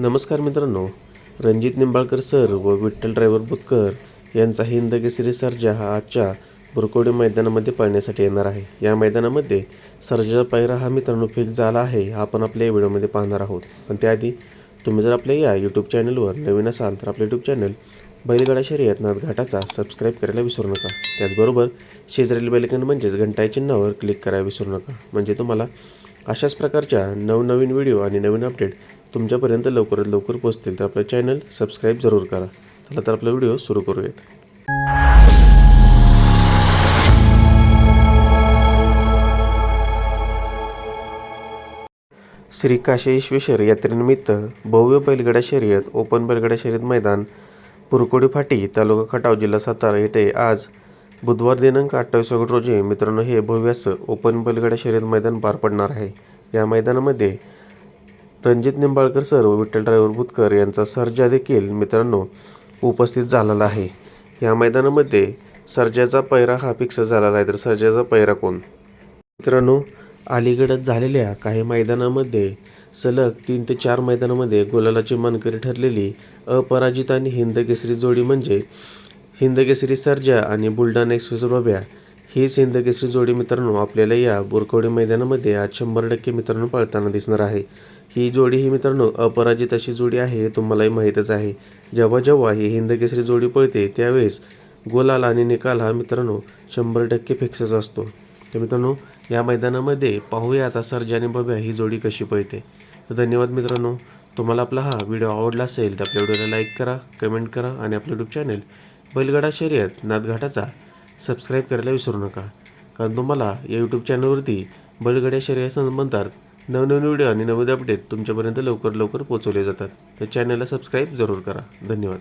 नमस्कार मित्रांनो रणजित निंबाळकर सर व विठ्ठल ड्रायव्हर बुतकर यांचा हिंद केसरी सर्जा हा आजच्या बुरकोडी मैदानामध्ये पाहण्यासाठी येणार आहे. या मैदानामध्ये सर्जाचा पायरा हा मित्रांनो फिक्स झाला आहे हा आपण आपल्या या व्हिडिओमध्ये पाहणार आहोत. पण त्याआधी तुम्ही जर आपल्या या यूट्यूब चॅनलवर नवीन असाल तर आपलं यूट्यूब चॅनल बैलगाडा शर्यतनाथ घाटाचा सबस्क्राईब करायला विसरू नका. त्याचबरोबर शेजारील बेलकन म्हणजेच घंटाई चिन्हावर क्लिक करायला विसरू नका. म्हणजे तुम्हाला अशाच प्रकारच्या नवनवीन व्हिडिओ आणि नवीन अपडेट तुमच्यापर्यंत लवकरात लवकर पोहोचतील तर आपलं चॅनल सबस्क्राईब जरूर करा. चला तर आपला व्हिडिओ सुरू करूयात. श्री काशेश्वेश्वर यात्रेनिमित्त भव्य बैलगडा शर्यत ओपन बैलगडा शर्यत मैदान पुरकोडी फाटी तालुका खटाव जिल्हा सातारा येथे आज बुधवार दिनांक अठ्ठावीस ऑगस्ट रोजी मित्रांनो हे भव्य असं ओपन बैलगडा शर्यत मैदान पार पडणार आहे. या मैदानामध्ये रणजित निंबाळकर सर व विठ्ठल ड्रायव्हर बुतकर यांचा सर्जा देखील मित्रांनो उपस्थित झालेला आहे. या मैदानामध्ये सर्जाचा पैरा हा फिक्स झालेला आहे. तर सर्जाचा पैरा कोण? मित्रांनो अलीकडच झालेल्या काही मैदानामध्ये सलग तीन ते चार मैदानामध्ये गोलालाची मानकरी ठरलेली अपराजित आणि हिंद केसरी जोडी म्हणजे हिंद केसरी सर्जा आणि बुलढाणा एक्सप्रेस बाब्या हीच हिंद केसरी जोडी मित्रांनो आपल्याला या बोरकवडी मैदानामध्ये आज शंभर टक्के मित्रांनो पळताना दिसणार आहे. ही जोडी ही मित्रांनो अपराजित अशी जोडी आहे हे तुम्हालाही माहीतच आहे. जेव्हा जेव्हा ही हिंद केसरी जोडी पळते त्यावेळेस गोलाल आणि निकाल हा मित्रांनो शंभर टक्के फिक्सच असतो. तर मित्रांनो या मैदानामध्ये पाहूया आता सर्जा आणि बब्या ही जोडी कशी पळते. तर धन्यवाद मित्रांनो. तुम्हाला आपला हा व्हिडिओ आवडला असेल तर आपल्या व्हिडिओला लाईक करा कमेंट करा आणि आपलं यूट्यूब चॅनल बैलगाडा शर्यत नादघाटाचा सबस्क्राईब करायला विसरू नका. कारण तुम्हाला या यूट्यूब चॅनलवरती बैलगाड्या शर्यत संबंधात नवनवीन व्हिडिओ आणि नवीन अपडेट तुमच्यापर्यंत लवकर लवकर पोहोचवले जातात. तर चॅनलला सबस्क्राईब जरूर करा. धन्यवाद.